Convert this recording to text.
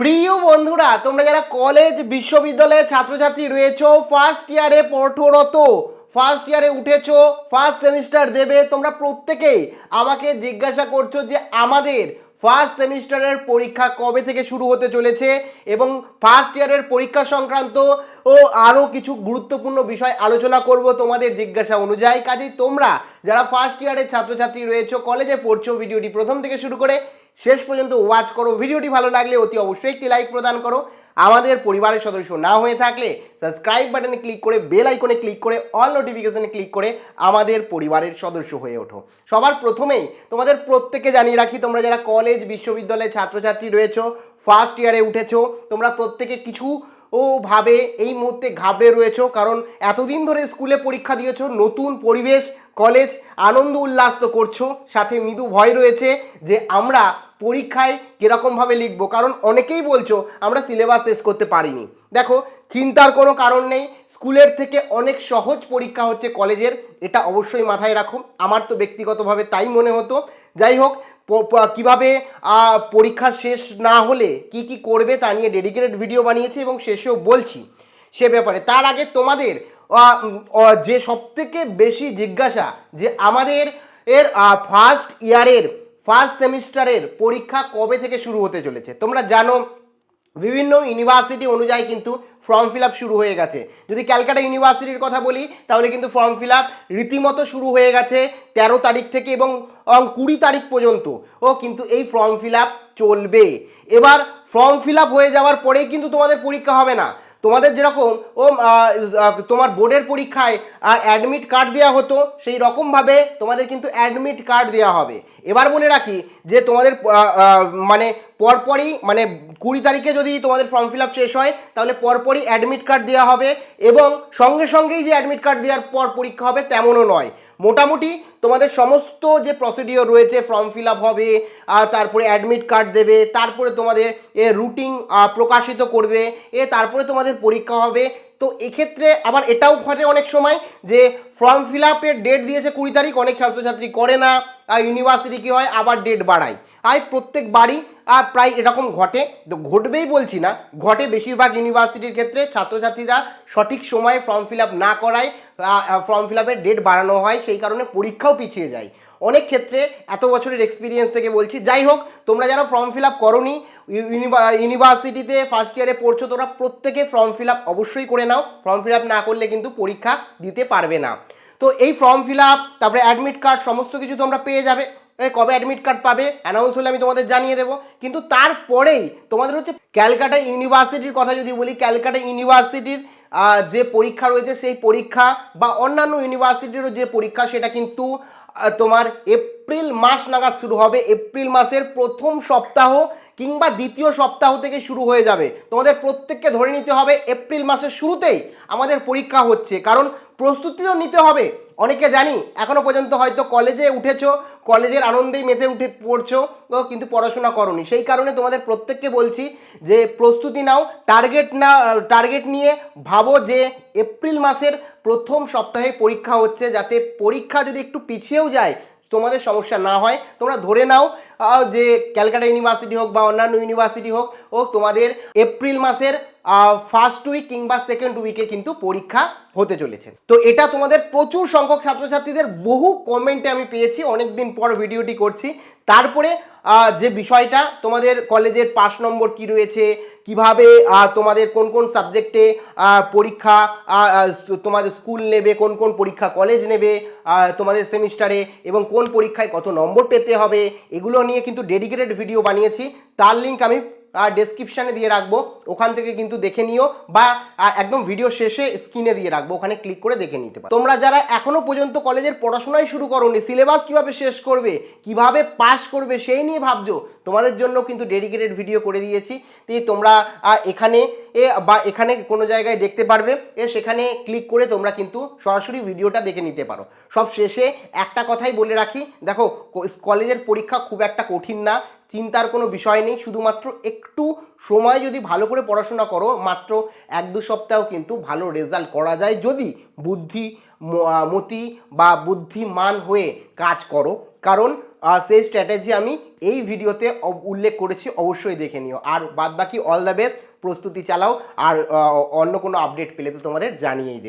প্রিয় বন্ধুরা, তোমরা যারা কলেজ বিশ্ববিদ্যালয়ের ছাত্রছাত্রী রয়েছো ফার্স্ট ইয়ারে পঠরত ফার্স্ট ইয়ারে উঠেছো ফার্স্ট সেমিস্টার দেবে, তোমরা প্রত্যেকেই আমাকে জিজ্ঞাসা করছ যে আমাদের ফার্স্ট সেমিস্টারের পরীক্ষা কবে থেকে শুরু হতে চলেছে এবং ফার্স্ট ইয়ারের পরীক্ষা সংক্রান্ত ও আরও কিছু গুরুত্বপূর্ণ বিষয় আলোচনা করব তোমাদের জিজ্ঞাসা অনুযায়ী। কাজেই তোমরা যারা ফার্স্ট ইয়ারের ছাত্রছাত্রী রয়েছো কলেজে পড়ছো, ভিডিওটি প্রথম থেকে শুরু করে শেষ পর্যন্ত ওয়াচ করো, ভিডিওটি ভালো লাগলে অতি অবশ্যই একটি লাইক প্রদান করো। আমাদের পরিবারের সদস্য না হয়ে থাকলে সাবস্ক্রাইব বাটনে ক্লিক করে বেল আইকনে ক্লিক করে অল নোটিফিকেশানে ক্লিক করে আমাদের পরিবারের সদস্য হয়ে ওঠো। সবার প্রথমেই তোমাদের প্রত্যেকে জানিয়ে রাখি, তোমরা যারা কলেজ বিশ্ববিদ্যালয়ের ছাত্রছাত্রী রয়েছো ফার্স্ট ইয়ারে উঠেছো, তোমরা প্রত্যেকে কিছু ভাবে এই মুহূর্তে ঘাবড়ে রয়েছো, কারণ এতদিন ধরে স্কুলে পরীক্ষা দিয়েছ, নতুন পরিবেশ, কলেজ, আনন্দ উল্লাস তো করছ, সাথে মৃদু ভয় রয়েছে যে আমরা পরীক্ষায় কীরকমভাবে লিখব, কারণ অনেকেই বলছো আমরা সিলেবাস শেষ করতে পারিনি। দেখো, চিন্তার কোনো কারণ নেই, স্কুলের থেকে অনেক সহজ পরীক্ষা হচ্ছে কলেজের, এটা অবশ্যই মাথায় রাখো, আমার তো ব্যক্তিগতভাবে তাই মনে হতো। যাই হোক কীভাবে পরীক্ষা শেষ না হলে কি কি করবে তা নিয়ে ডেডিকেটেড ভিডিও বানিয়েছি এবং শেষেও বলছি সে ব্যাপারে। তার আগে তোমাদের যে সব থেকে যে সবথেকে বেশি জিজ্ঞাসা যে আমাদের এর ফার্স্ট ইয়ারের ফার্স্ট সেমিস্টারের পরীক্ষা কবে থেকে শুরু হতে চলেছে? তোমরা জানো বিভিন্ন ইউনিভার্সিটি অনুযায়ী কিন্তু ফর্ম ফিল শুরু হয়ে গেছে। যদি ক্যালকাটা ইউনিভার্সিটির কথা বলি, তাহলে কিন্তু ফর্ম ফিল রীতিমতো শুরু হয়ে গেছে তেরো তারিখ থেকে এবং কুড়ি তারিখ পর্যন্ত। ও, কিন্তু এই ফর্ম ফিল চলবে। এবার ফর্ম ফিল হয়ে যাওয়ার পরেই কিন্তু তোমাদের পরীক্ষা হবে না। তোমাদের যেরকম, ও তোমার বোর্ডের পরীক্ষায় অ্যাডমিট কার্ড দেওয়া হতো, সেই রকমভাবে তোমাদের কিন্তু অ্যাডমিট কার্ড দেওয়া হবে। এবার বলে রাখি যে তোমাদের মানে পরপরই মানে কুড়ি তারিখে যদি তোমাদের ফর্ম ফিল শেষ হয়, তাহলে পরপরই অ্যাডমিট কার্ড দেওয়া হবে এবং সঙ্গে সঙ্গেই যে অ্যাডমিট কার্ড দেওয়ার পর পরীক্ষা হবে, তেমনও নয়। মোটামুটি তোমাদের সমস্ত যে প্রসিডিওর রয়েছে ফর্ম ফিল আপ হবে, আর তারপরে অ্যাডমিট কার্ড দেবে, তারপরে তোমাদের এ রুটিন প্রকাশিত করবে, এ তারপরে তোমাদের পরীক্ষা হবে তো এক্ষেত্রে আবার এটাও ঘটে অনেক সময় যে ফর্ম ফিল আপের ডেট দিয়েছে কুড়ি তারিখ, অনেক ছাত্রছাত্রী করে না, আর ইউনিভার্সিটি কী হয়, আবার ডেট বাড়ায়। আর প্রত্যেক বাড়ি, আর প্রায় এরকম ঘটে। তো ঘটবেই বলছি না, ঘটে বেশিরভাগ ইউনিভার্সিটির ক্ষেত্রে ছাত্রছাত্রীরা সঠিক সময়ে ফর্ম ফিল আপ না করায় ফর্ম ফিল আপের ডেট বাড়ানো হয়, সেই কারণে পরীক্ষাও পিছিয়ে যায়। অনেক ক্ষেত্রে এত বছরের এক্সপিরিয়েন্স থেকে বলছি। যাই হোক, তোমরা যারা ফর্ম ফিল আপ করনি ইউনিভার্সিটিতে ফার্স্ট ইয়ারে পড়ছো, তোমরা প্রত্যেকে ফর্ম ফিল আপ অবশ্যই করে নাও। ফর্ম ফিল আপ না করলে কিন্তু পরীক্ষা দিতে পারবে না। তো এই ফর্ম ফিল আপ তারপরে অ্যাডমিট কার্ড সমস্ত কিছু তোমরা পেয়ে যাবে। কবে অ্যাডমিট কার্ড পাবে? অ্যানাউন্স হলে আমি তোমাদের জানিয়ে দেবো। কিন্তু তারপরেই তোমাদের হচ্ছে ক্যালকাটা ইউনিভার্সিটির কথা যদি বলি, ক্যালকাটা ইউনিভার্সিটির যে পরীক্ষা রয়েছে, সেই পরীক্ষা বা অন্যান্য ইউনিভার্সিটিরও যে পরীক্ষা, সেটা কিন্তু তোমার এপ্রিল মাস নাগাদ শুরু হবে। এপ্রিল মাসের প্রথম সপ্তাহ কিংবা দ্বিতীয় সপ্তাহ থেকে শুরু হয়ে যাবে। তোমাদের প্রত্যেককে ধরে নিতে হবে, এপ্রিল মাসের শুরুতেই আমাদের পরীক্ষা হচ্ছে। কারণ প্রস্তুতিও নিতে হবে। অনেকে জানি এখনও পর্যন্ত হয়তো কলেজে উঠেছো কলেজের আনন্দেই মেতে উঠে পড়ছো কিন্তু পড়াশোনা করনি। সেই কারণে তোমাদের প্রত্যেককে বলছি যে, প্রস্তুতি নাও, টার্গেট না, টার্গেট নিয়ে ভাবো যে, এপ্রিল মাসের প্রথম সপ্তাহে পরীক্ষা হচ্ছে, যাতে পরীক্ষা যদি একটু পিছিয়েও যায়, তোমাদের সমস্যা না হয়। তোমরা ধরে নাও যে ক্যালকাটা ইউনিভার্সিটি হোক বা অন্যান্য ইউনিভার্সিটি হোক, ও তোমাদের এপ্রিল মাসের ফার্স্ট উইক কিংবা সেকেন্ড উইকে কিন্তু পরীক্ষা হতে চলেছে। তো এটা তোমাদের প্রচুর সংখ্যক ছাত্রছাত্রীদের বহু কমেন্টে আমি পেয়েছি অনেক দিন পর ভিডিওটি করছি। তারপরে যে বিষয়টা, তোমাদের কলেজের পাস নম্বর কি রয়েছে, কীভাবে তোমাদের কোন কোন সাবজেক্টে পরীক্ষা তোমাদের স্কুল নেবে, কোন কোন পরীক্ষা কলেজ নেবে তোমাদের সেমিস্টারে এবং কোন পরীক্ষায় কত নম্বর পেতে হবে, এগুলো নিয়ে কিন্তু ডেডিকেটেড ভিডিও বানিয়েছি। তার লিঙ্ক আমি ডেসক্রিপশানে দিয়ে রাখব। ওখান থেকে কিন্তু দেখে নিও বা একদম ভিডিও শেষে স্ক্রিনে দিয়ে রাখব। ওখানে ক্লিক করে দেখে নিতে পারো। তোমরা যারা এখনও পর্যন্ত কলেজের পড়াশোনাই শুরু করোনি সিলেবাস কীভাবে শেষ করবে, কীভাবে পাস করবে সেই নিয়ে ভাবছ, তোমাদের জন্য কিন্তু ডেডিকেটেড ভিডিও করে দিয়েছি। তো তোমরা এখানে, এ, বা এখানে কোনো জায়গায় দেখতে পারবে, এ, সেখানে ক্লিক করে তোমরা কিন্তু সরাসরি ভিডিওটা দেখে নিতে পারো। সব শেষে একটা কথাই বলে রাখি, দেখো কলেজের পরীক্ষা খুব একটা কঠিন না। চিন্তার কোনো বিষয় নেই, শুধুমাত্র একটু সময় যদি ভালো করে পড়াশোনা করো, মাত্র এক দু সপ্তাহ কিন্তু ভালো রেজাল্ট করা যায় যদি বুদ্ধি মতি বা বুদ্ধিমান হয়ে কাজ করো। কারণ সেই স্ট্র্যাটেজি আমি এই ভিডিওতে উল্লেখ করেছি, অবশ্যই দেখে নিও। আর বাদ বাকি অল দ্য বেস্ট প্রস্তুতি চালাও, আর অন্য কোনো আপডেট পেলে তো তোমাদের জানিয়েই